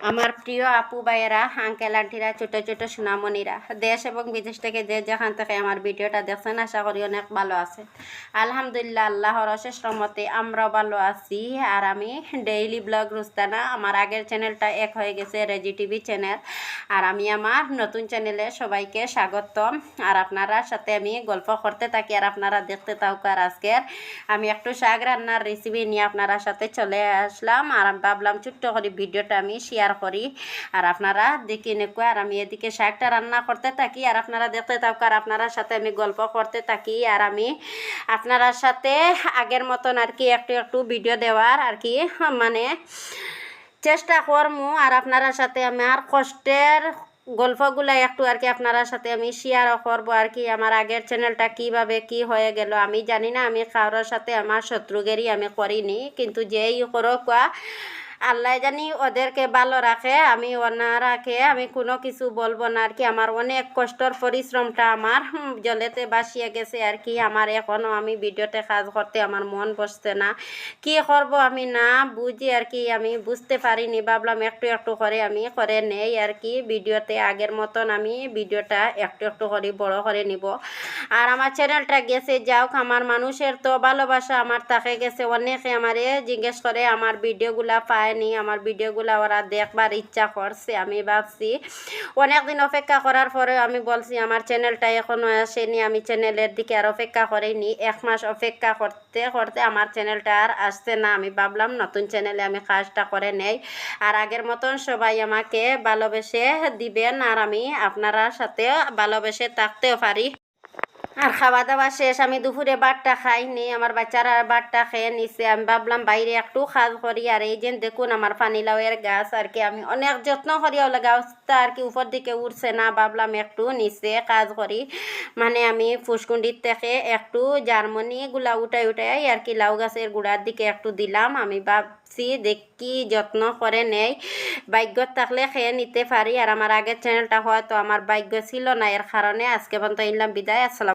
আমার প্রিয় আপু, ভাইয়েরা আঙ্কেল আন্টিরা ছোট ছোট সোনামণিরা, দেশ এবং বিদেশ থেকে যে যেখান থেকে আমার ভিডিওটা দেখছেন, আশা করি অনেক ভালো আছে। আলহামদুলিল্লাহ, আল্লাহর অশেষ রমতে আমরা ভালো আছি। আর আমি ডেইলি ব্লগ রুস্তানা, আমার আগের চ্যানেলটা এক হয়ে গেছে রেজি টিভি চ্যানেল আর আমি আমার নতুন চ্যানেলে সবাইকে স্বাগতম। আর আপনারা সাথে আমি গল্প করতে থাকি, আর আপনারা দেখতে থাকুক। আর আজকের আমি একটু শাক রান্নার রেসিপি নিয়ে আপনারা সাথে চলে আসলাম। আর ভাবলাম ছোট্ট করে ভিডিওটা আমি শেয়ার করি। আর আপনারা দেখি নেকো, আর আমি এদিকে শাকটা রান্না করতে থাকি, আর আপনারা দেখতে থাকুক আর আপনারা সাথে আমি গল্প করতে থাকি। আর আমি আপনারা সাথে আগের মতন আর কি একটু একটু ভিডিও দেওয়ার আর কি মানে চেষ্টা করমু। আর আপনারা সাথে আমার কষ্টের গল্পগুলা একটু আর কি আপনারা সাথে আমি শেয়ারও করব আর কি, আমার আগের চ্যানেলটা কীভাবে কি হয়ে গেল। আমি জানি না, আমি কারোর সাথে আমার শত্রুগেরই আমি করিনি, কিন্তু যেই করো, কোয়া আল্লাহ জানি ওদেরকে ভালো রাখে, আমি ওনারাকে আমি কোনো কিছু বলব না আর কি। আমার অনেক কষ্টর পরিশ্রমটা আমার জলেতে বাসিয়ে গেছে আর কি। আমার এখনও আমি ভিডিওতে কাজ করতে আমার মন বসছে না। কি করব আমি না বুঝি আর কি, আমি বুঝতে পারিনি। ভাবলাম একটু একটু করে আমি করে নেই আর কি। ভিডিওতে আগের মতন আমি ভিডিওটা একটু একটু করে বড় করে নিব। আর আমার চ্যানেলটা গেছে যাওক আমার মানুষের তো ভালোবাসা আমার তাকে গেছে। অনেকে আমারে জিজ্ঞেস করে, আমার ভিডিওগুলা পায়নি আমার ভিডিওগুলো ভিডিওগুলা ওরা দেখবার ইচ্ছা করছে, আমি ভাবছি। অনেকদিন অপেক্ষা করার পরে আমি বলছি, আমার চ্যানেলটা এখনও আসেনি, আমি চ্যানেলের দিকে আর অপেক্ষা করিনি। এক মাস অপেক্ষা করতে করতে আমার চ্যানেলটা আর আসছে না। আমি ভাবলাম, নতুন চ্যানেলে আমি কাজটা করে নেই। আর আগের মতন সবাই আমাকে ভালোবেসে দিবেন, আর আমি আপনারা সাথে ভালোবেসে থাকতেও পারি। আর খাওয়া দাওয়া শেষ, আমি দুপুরে বারটা খাইনি, আমার বাচ্চারা বারটা খেয়ে নিছে। আমি ভাবলাম, বাইরে একটু কাজ করি। আর এই যে দেখুন, আমার পানিলাউয়ের গাছ, আর কি আমি অনেক যত্ন করি ওলা গাছটা আর কি উপর দিকে উঠছে না। ভাবলাম, একটু নিচে কাজ করি। মানে আমি ফুসকুন্ডির থেকে একটু জার্মানি গুলা উঠাই উঠাই আর কি লাউ গাছের গুড়ার দিকে একটু দিলাম। আমি ভাবছি, দেখি যত্ন করে নেই। ভাগ্যত থাকলে খেয়ে নিতে পারি। আর আমার আগের চ্যানেলটা হয়তো আমার ভাগ্য ছিল না, এর কারণে আজকে পর্যন্ত ইনলাম বিদায়, আসসালাম